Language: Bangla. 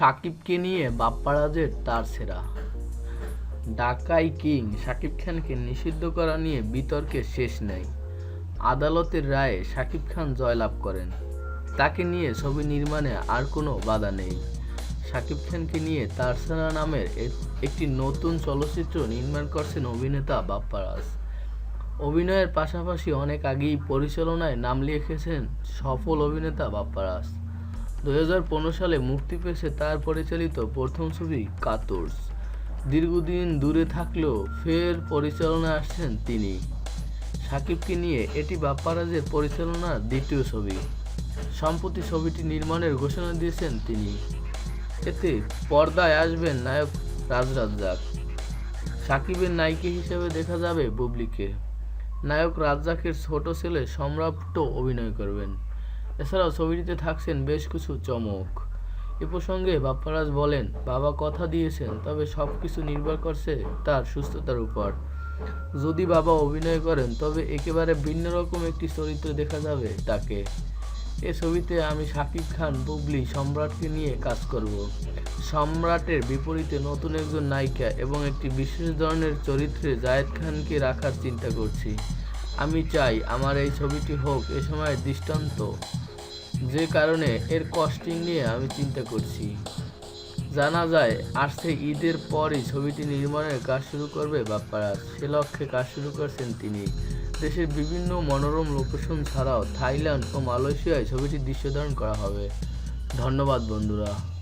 সাকিবকে নিয়ে বাপ্পারাজের তার সেরা। ডাকাই কিং সাকিব খানকে নিষিদ্ধ করা নিয়ে বিতর্কের শেষ নেই। আদালতের রায়ে সাকিব খান জয়লাভ করেন। তাকে নিয়ে ছবি নির্মাণে আর কোনো বাধা নেই। সাকিব খানকে নিয়ে তার সেরা নামের একটি নতুন চলচ্চিত্র নির্মাণ করছেন অভিনেতা বাপ্পারাজ। অভিনয়ের পাশাপাশি অনেক আগেই পরিচালনায় নাম লিখেছেন সফল অভিনেতা বাপ্পারাজ। দু হাজার পনেরো সালে মুক্তি পেয়েছে তার পরিচালিত প্রথম ছবি কাতর্স। দীর্ঘদিন দূরে থাকলেও ফের পরিচালনায় আসছেন তিনি। সাকিবকে নিয়ে এটি বাপ্পারাজের পরিচালনার দ্বিতীয় ছবি। সম্প্রতি ছবিটি নির্মাণের ঘোষণা দিয়েছেন তিনি। এতে পর্দায় আসবেন নায়ক রাজ রাজ্জাক সাকিবের নায়িকা হিসেবে দেখা যাবে বুবলিকে। নায়ক রাজ্জাকের ছোট ছেলে সম্রাটও অভিনয় করবেন। এছাড়াও ছবিটিতে থাকছেন বেশ কিছু চমক। এ প্রসঙ্গে বাপ্পারাজ বলেন, বাবা কথা দিয়েছেন, তবে সব কিছু নির্ভর করছে তার সুস্থতার উপর। যদি বাবা অভিনয় করেন, তবে একেবারে ভিন্ন রকম একটি চরিত্র দেখা যাবে তাকে। এ ছবিতে আমি শাকিব খান, বুবলি, সম্রাটকে নিয়ে কাজ করব। সম্রাটের বিপরীতে নতুন একজন নায়িকা এবং একটি বিশেষ ধরনের চরিত্রে জায়েদ খানকে রাখার চিন্তা করছি। আমি চাই আমার এই ছবিটি হোক এ সময়ের দৃষ্টান্ত। যে কারণে এর কস্টিং নিয়ে আমি চিন্তা করছি। জানা যায় আসছে ঈদের পরই ছবিটি নির্মাণের কাজ শুরু করবে বাপ্পারাজ সে লক্ষ্যে কাজ শুরু করছেন তিনি। দেশের বিভিন্ন মনোরম লোকেশন ছাড়াও থাইল্যান্ড ও মালয়েশিয়ায় ছবিটির দৃশ্যধারণ করা হবে। ধন্যবাদ, বন্ধুরা।